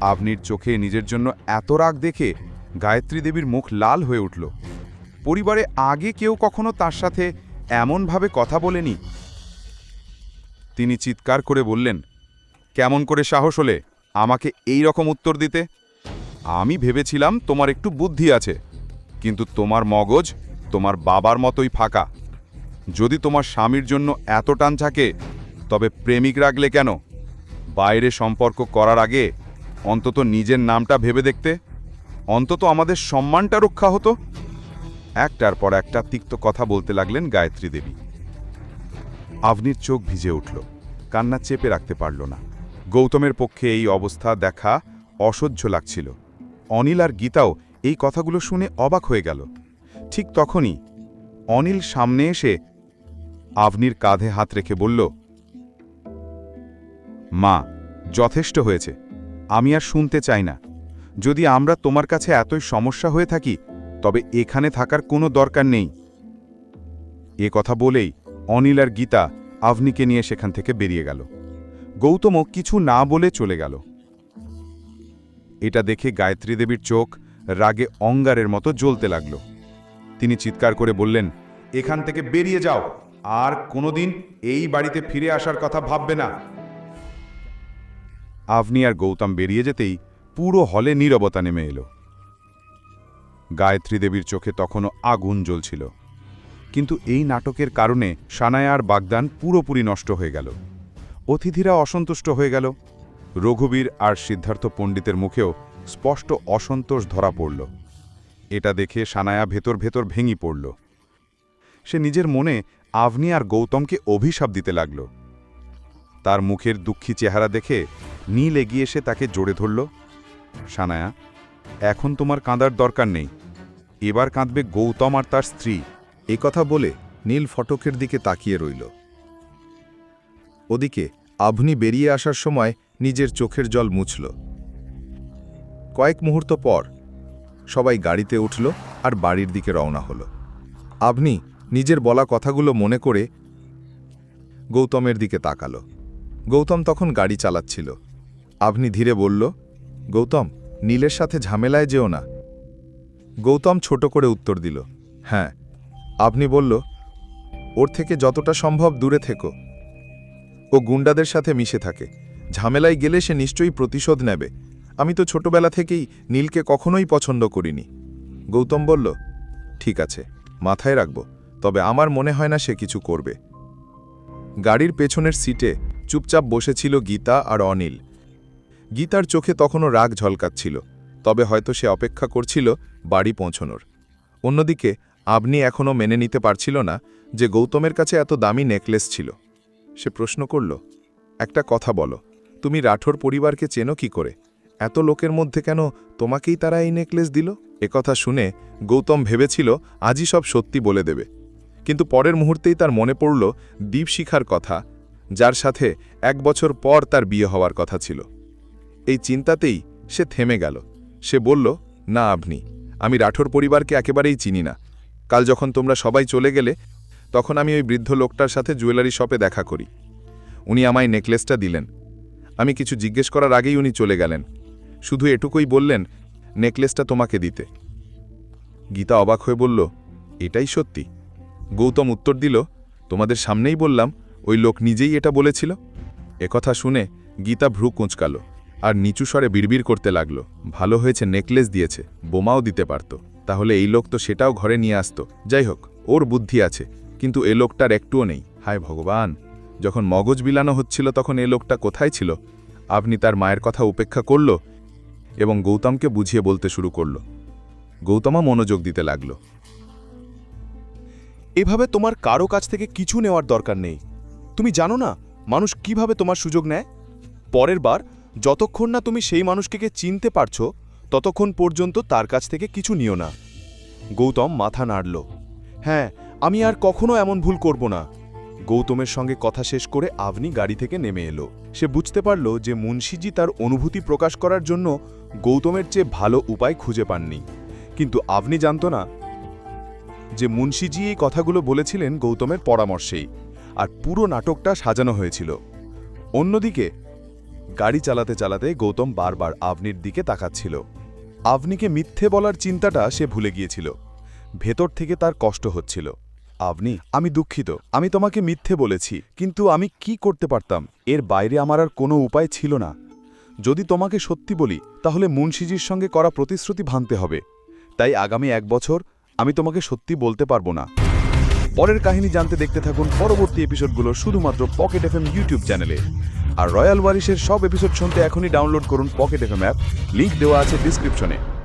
আপনির চোখে নিজের জন্য এত রাগ দেখে গায়ত্রী দেবীর মুখ লাল হয়ে উঠল। পরিবারে আগে কেউ কখনো তার সাথে এমনভাবে কথা বলেনি। তিনি চিৎকার করে বললেন, কেমন করে সাহস হলে আমাকে এই রকম উত্তর দিতে? আমি ভেবেছিলাম তোমার একটু বুদ্ধি আছে, কিন্তু তোমার মগজ তোমার বাবার মতোই ফাঁকা। যদি তোমার স্বামীর জন্য এত টান থাকে, তবে প্রেমিক রাখলে কেন? বাইরে সম্পর্ক করার আগে অন্তত নিজের নামটা ভেবে দেখতে। অন্তত আমাদের সম্মানটা রক্ষা হতো। একটার পর একটা তিক্ত কথা বলতে লাগলেন গায়ত্রী দেবী। আভনির চোখ ভিজে উঠল। কান্না চেপে রাখতে পারল না। গৌতমের পক্ষে এই অবস্থা দেখা অসহ্য লাগছিল। অনিল আর গীতাও এই কথাগুলো শুনে অবাক হয়ে গেল। ঠিক তখনই অনিল সামনে এসে আভনির কাঁধে হাত রেখে বলল, মা, যথেষ্ট হয়েছে। আমি আর শুনতে চাই না। যদি আমরা তোমার কাছে এতই সমস্যা হয়ে থাকি, তবে এখানে থাকার কোনো দরকার নেই। এ কথা বলেই অনিল আর গীতা আভনিকে নিয়ে সেখান থেকে বেরিয়ে গেল। গৌতমও কিছু না বলে চলে গেল। এটা দেখে গায়ত্রী দেবীর চোখ রাগে অঙ্গারের মতো জ্বলতে লাগল। তিনি চিৎকার করে বললেন, এখান থেকে বেরিয়ে যাও। আর কোনোদিন এই বাড়িতে ফিরে আসার কথা ভাববে না। আভনি আর গৌতম বেরিয়ে যেতেই পুরো হলে নীরবতা নেমে এলো। গায়ত্রী দেবীর চোখে তখনও আগুন জ্বলছিল। কিন্তু এই নাটকের কারণে সানায়া আর বাগদান পুরোপুরি নষ্ট হয়ে গেল। অতিথিরা অসন্তুষ্ট হয়ে গেল। রঘুবীর আর সিদ্ধার্থ পণ্ডিতের মুখেও স্পষ্ট অসন্তোষ ধরা পড়ল। এটা দেখে সানায়া ভেতর ভেতর ভেঙে পড়ল। সে নিজের মনে আভনি আর গৌতমকে অভিশাপ দিতে লাগল। তার মুখের দুঃখী চেহারা দেখে নীল এগিয়ে এসে তাকে জোরে ধরল, সানায়া, এখন তোমার কাঁদার দরকার নেই। এবার কাঁদবে গৌতম আর তার স্ত্রী। এ কথা বলে নীল ফটকের দিকে তাকিয়ে রইল। ওদিকে আভনি বেরিয়ে আসার সময় নিজের চোখের জল মুছল। কয়েক মুহূর্ত পর সবাই গাড়িতে উঠল আর বাড়ির দিকে রওনা হল। আভনি নিজের বলা কথাগুলো মনে করে গৌতমের দিকে তাকাল। গৌতম তখন গাড়ি চালাচ্ছিল। আভনি ধীরে বলল, গৌতম, নীলের সাথে ঝামেলায় যেও না। গৌতম ছোট করে উত্তর দিল হ্যাঁ। আপনি বলল, ওর থেকে যতটা সম্ভব দূরে থেকো। ও গুন্ডাদের সাথে মিশে থাকে। ঝামেলায় গেলে সে নিশ্চয়ই প্রতিশোধ নেবে। আমি তো ছোটবেলা থেকেই নীলকে কখনোই পছন্দ করিনি। গৌতম বলল, ঠিক আছে, মাথায় রাখব, তবে আমার মনে হয় না সে কিছু করবে। গাড়ির পেছনের সিটে চুপচাপ বসেছিল গীতা আর অনিল। গীতার চোখে তখনও রাগ ঝলকাচ্ছিল, তবে হয়তো সে অপেক্ষা করছিল বাড়ি পৌঁছনোর। অন্যদিকে আপনি এখনও মেনে নিতে পারছিল না যে গৌতমের কাছে এত দামি নেকলেস ছিল। সে প্রশ্ন করল, একটা কথা বলো, তুমি রাঠোর পরিবারকে চেনো কি করে? এত লোকের মধ্যে কেন তোমাকেই তারা এই নেকলেস দিল? কথা শুনে গৌতম ভেবেছিল আজই সব সত্যি বলে দেবে। কিন্তু পরের মুহূর্তেই তার মনে পড়ল দীপশিখার কথা, যার সাথে এক বছর পর তার বিয়ে হওয়ার কথা ছিল। এই চিন্তাতেই সে থেমে গেল। সে বলল, না আপনি আমি রাঠোর পরিবারকে একেবারেই চিনি না। কাল যখন তোমরা সবাই চলে গেলে, তখন আমি ওই বৃদ্ধ লোকটার সাথে জুয়েলারি শপে দেখা করি। উনি আমায় নেকলেসটা দিলেন। আমি কিছু জিজ্ঞেস করার আগেই উনি চলে গেলেন। শুধু এটুকুই বললেন, নেকলেসটা তোমাকে দিতে। গীতা অবাক হয়ে বলল, এটাই সত্যি। গৌতম উত্তর দিল, তোমাদের সামনেই বললাম, ওই লোক নিজেই এটা বলেছিল? একথা শুনে গীতা ভ্রু কুঁচকাল। আর নিচু স্বরে বিড়বিড় করতে লাগল। ভালো হয়েছে নেকলেস দিয়েছে, বোমাও দিতে পারত। তাহলে এই লোক তো সেটাও ঘরে নিয়ে আসতো। যাই হোক, ওর বুদ্ধি আছে, কিন্তু এ লোকটার একটুও নেই। হায় ভগবান! যখন মগজ বিলানো হচ্ছিল তখন এ লোকটা কোথায় ছিল? আপনি তার মায়ের কথা উপেক্ষা করল এবং গৌতমকে বুঝিয়ে বলতে শুরু করল। গৌতমা মনোযোগ দিতে লাগল। এভাবে তোমার কারও কাছ থেকে কিছু নেওয়ার দরকার নেই। তুমি জানো না মানুষ কীভাবে তোমার সুযোগ নেয়? পরের বার যতক্ষণ না তুমি সেই মানুষকে চিনতে পারছ, ততক্ষণ পর্যন্ত তার কাছ থেকে কিছু নিও না। গৌতম মাথা নাড়ল। হ্যাঁ আমি আর কখনো এমন ভুল করব না। গৌতমের সঙ্গে কথা শেষ করে আভনি গাড়ি থেকে নেমে এলো। সে বুঝতে পারল যে মুন্সিজি তার অনুভূতি প্রকাশ করার জন্য গৌতমের চেয়ে ভালো উপায় খুঁজে পাননি। কিন্তু আভনি জানত না যে মুন্সিজি এই কথাগুলো বলেছিলেন গৌতমের পরামর্শেই, আর পুরো নাটকটা সাজানো হয়েছিল। অন্যদিকে গাড়ি চালাতে চালাতে গৌতম বারবার আবনির দিকে তাকাচ্ছিল। আবনিকে মিথ্যে বলার চিন্তাটা সে ভুলে গিয়েছিল। ভেতর থেকে তার কষ্ট হচ্ছিল। আপনি আমি দুঃখিত, আমি তোমাকে মিথ্যে বলেছি, কিন্তু আমি কি করতে পারতাম? এর বাইরে আমার আর কোনো উপায় ছিল না। যদি তোমাকে সত্যি বলি, তাহলে মুন্সিজির সঙ্গে করা প্রতিশ্রুতি ভাঙতে হবে। তাই আগামী এক বছর আমি তোমাকে সত্যি বলতে পারব না। পরের কাহিনী জানতে দেখতে থাকুন পরবর্তী এপিসোডগুলো শুধুমাত্র পকেট এফএম ইউটিউব চ্যানেলে। আর রয়্যাল ওয়ারিশের সব এপিসোড শুনতে এখনই ডাউনলোড করুন পকেট এফএম অ্যাপ লিংক দেওয়া আছে ডিসক্রিপশনে